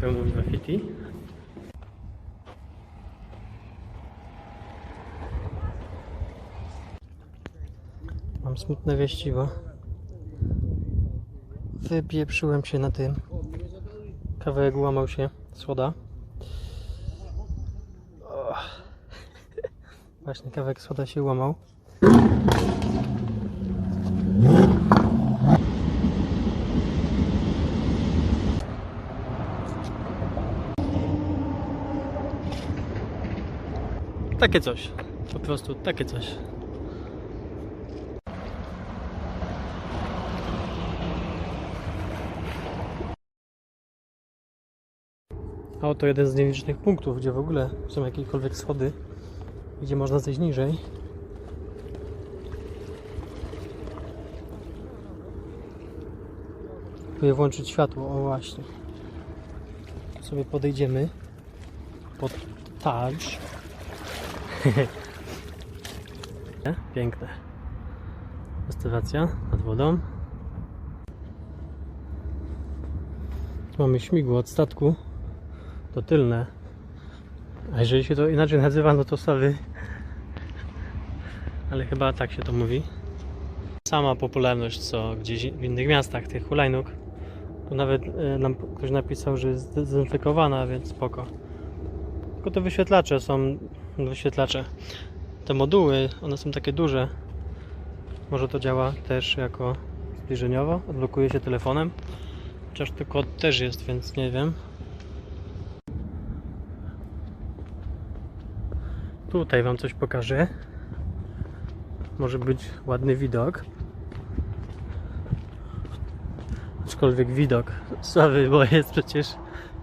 pełną graffiti. Mam smutne wieści, bo wypieprzyłem się na tym. Kawałek łamał się słoda. Właśnie kawałek słoda się łamał. Takie coś. Po prostu takie coś. A oto jeden z nielicznych punktów, gdzie w ogóle są jakiekolwiek schody, gdzie można zejść niżej. Próbuję włączyć światło, o właśnie. Sobie podejdziemy pod Taj. Piękne. Restauracja nad wodą. Tu mamy śmigło od statku. To tylne. A jeżeli się to inaczej nazywa, no to sorry. Ale chyba tak się to mówi. Sama popularność co gdzieś w innych miastach tych hulajnóg. Tu nawet e, nam ktoś napisał, że jest zdezynfekowana, więc spoko. Tylko te wyświetlacze są wyświetlacze. Te moduły, one są takie duże. Może to działa też jako zbliżeniowo. Odblokuje się telefonem. Chociaż tu kod też jest, więc nie wiem. Tutaj Wam coś pokażę. Może być ładny widok. Aczkolwiek widok słaby, bo jest przecież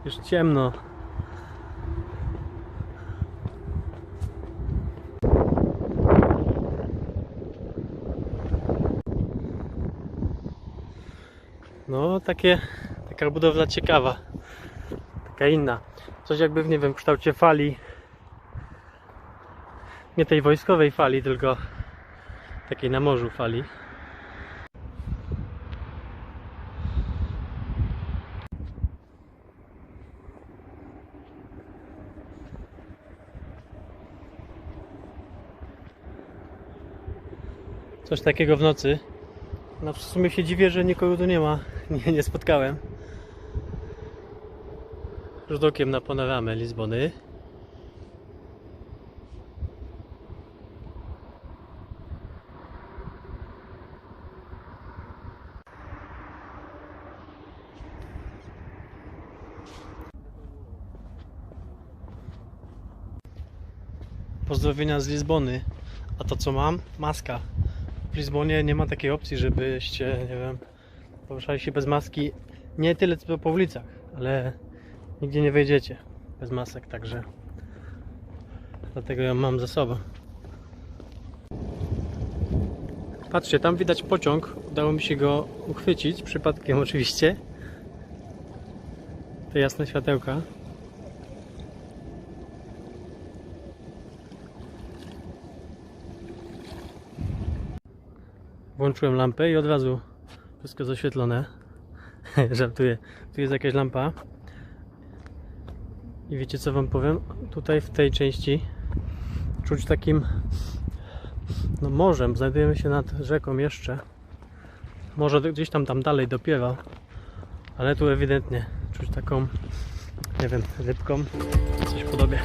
już ciemno. No, takie, taka budowla ciekawa. Taka inna. Coś jakby w, nie wiem, kształcie fali. Nie tej wojskowej fali, tylko takiej na morzu fali. Coś takiego w nocy. No w sumie się dziwię, że nikogo tu nie ma. Nie, nie spotkałem. Rzut okiem na panoramę Lizbony. Pozdrowienia z Lizbony. A to co mam? Maska. W Lizbonie nie ma takiej opcji, żebyście, nie wiem, poruszali się bez maski. Nie tyle co po ulicach, ale nigdzie nie wejdziecie bez masek, także dlatego ją mam ze sobą. Patrzcie, tam widać pociąg. Udało mi się go uchwycić, przypadkiem oczywiście. Te jasne światełka. Włączyłem lampę i od razu wszystko zaświetlone. Żartuję. Tu jest jakaś lampa. I wiecie co wam powiem? Tutaj w tej części czuć takim no morzem. Znajdujemy się nad rzeką jeszcze. Może gdzieś tam tam dalej dopiero. Ale tu ewidentnie czuć taką nie wiem, rybką. Coś podobie.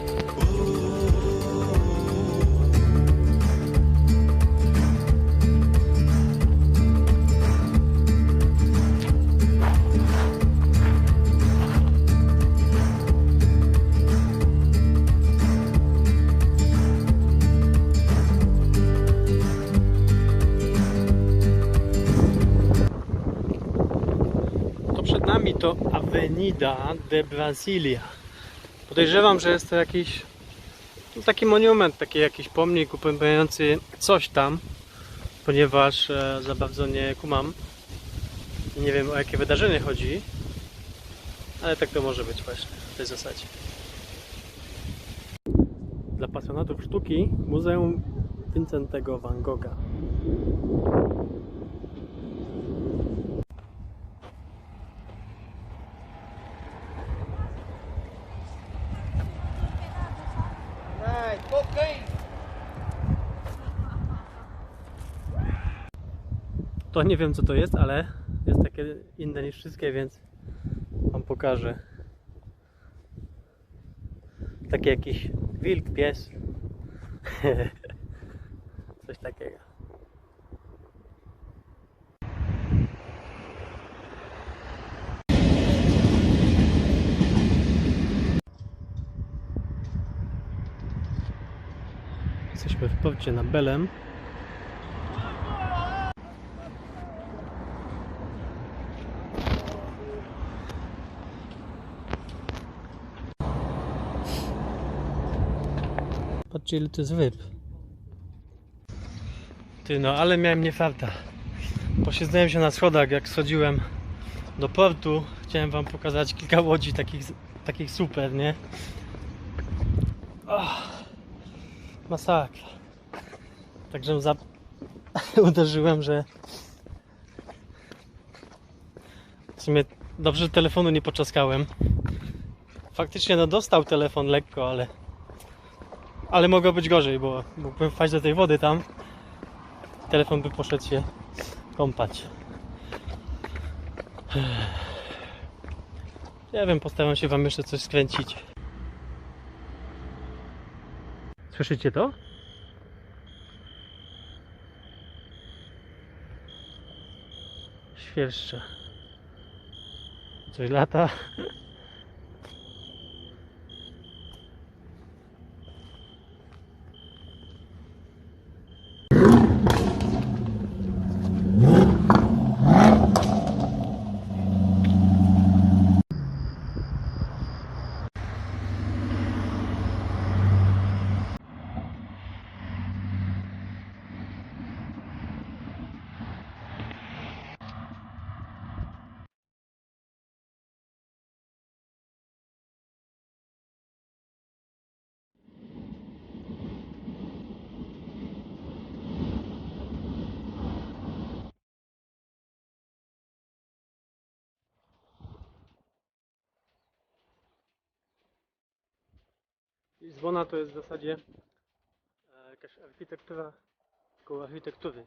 Avenida de Brasilia. Podejrzewam, że jest to jakiś no, taki monument, taki jakiś pomnik upamiętniający coś tam, ponieważ e, za bardzo nie kumam. Nie wiem o jakie wydarzenie chodzi, ale tak to może być właśnie w tej zasadzie. Dla pasjonatów sztuki Muzeum Vincentego van Gogha. To nie wiem co to jest, ale jest takie inne niż wszystkie, więc Wam pokażę. Taki jakiś wilk, pies. Coś takiego. Jesteśmy w porcie na Belem. Patrzcie ile to jest ryb. Ty no, ale miałem nie farta. Posiedzałem się na schodach, jak schodziłem do portu. Chciałem wam pokazać kilka łodzi takich, takich super, nie? Masakra. Także za... uderzyłem, że w sumie dobrze, telefonu nie poczaskałem. Faktycznie no dostał telefon lekko, ale ale mogło być gorzej, bo mógłbym wpaść do tej wody tam. Telefon by poszedł się kąpać. Nie wiem, postaram się wam jeszcze coś skręcić. Słyszycie to? Świerszcza. Coś lata. Lizbona to jest w zasadzie e, jakaś architektura koło architektury.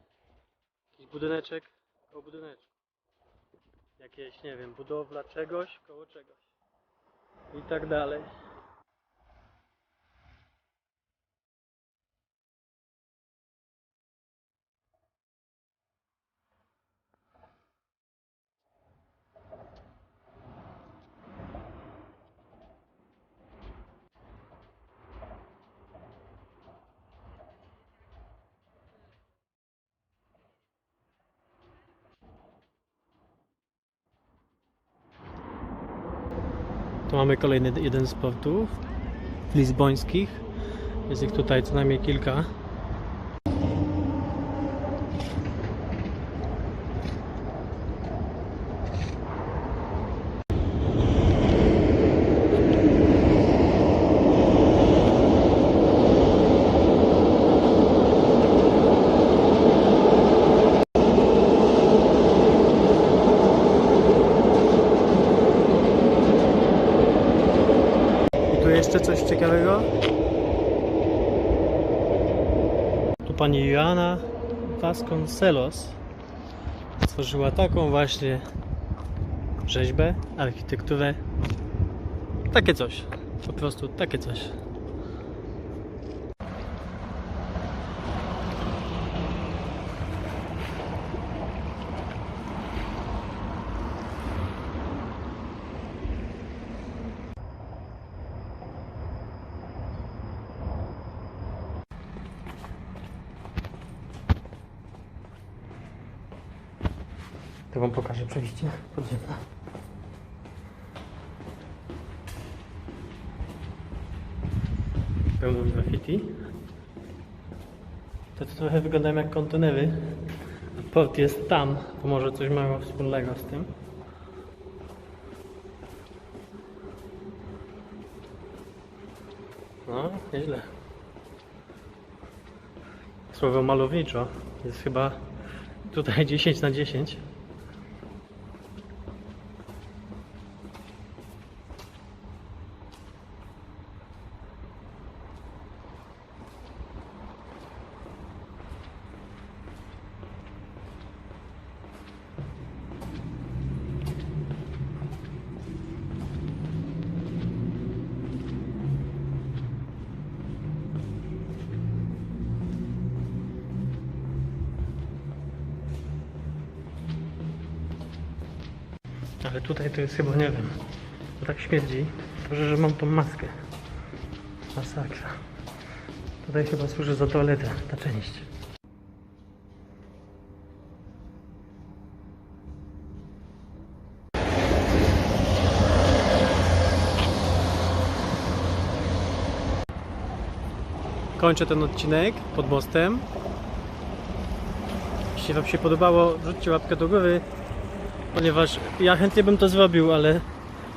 Jakiś budyneczek koło budyneczku. Jakieś, nie wiem, budowla czegoś koło czegoś. I tak dalej. Mamy kolejny jeden z portów lizbońskich. Jest ich tutaj co najmniej kilka. Jeszcze coś ciekawego. Tu pani Joanna Vasconcelos stworzyła taką właśnie rzeźbę, architekturę. Takie coś. Po prostu takie coś. To wam pokażę przejście podziemne. Pełno graffiti. To, to trochę wyglądają jak kontenery. Port jest tam, to może coś mało wspólnego z tym. No, nieźle. Słowo malowniczo jest chyba tutaj 10 na 10. Ale tutaj to jest chyba, nie wiem, to tak śmierdzi. Dobrze, że mam tą maskę. Masakra. Tutaj chyba służy za toaletę, ta część. Kończę ten odcinek pod mostem. Jeśli Wam się podobało, wrzućcie łapkę do góry, ponieważ ja chętnie bym to zrobił, ale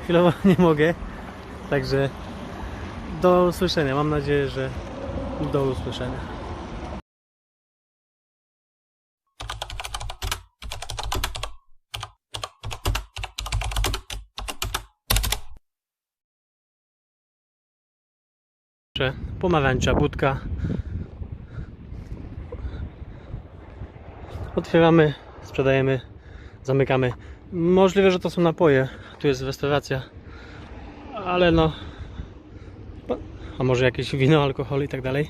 chwilowo nie mogę. Także do usłyszenia. Mam nadzieję, że do usłyszenia. Pomarańcza budka. Otwieramy, sprzedajemy, zamykamy. Możliwe, że to są napoje. Tu jest restauracja. Ale no. A może jakieś wino, alkohol i tak dalej.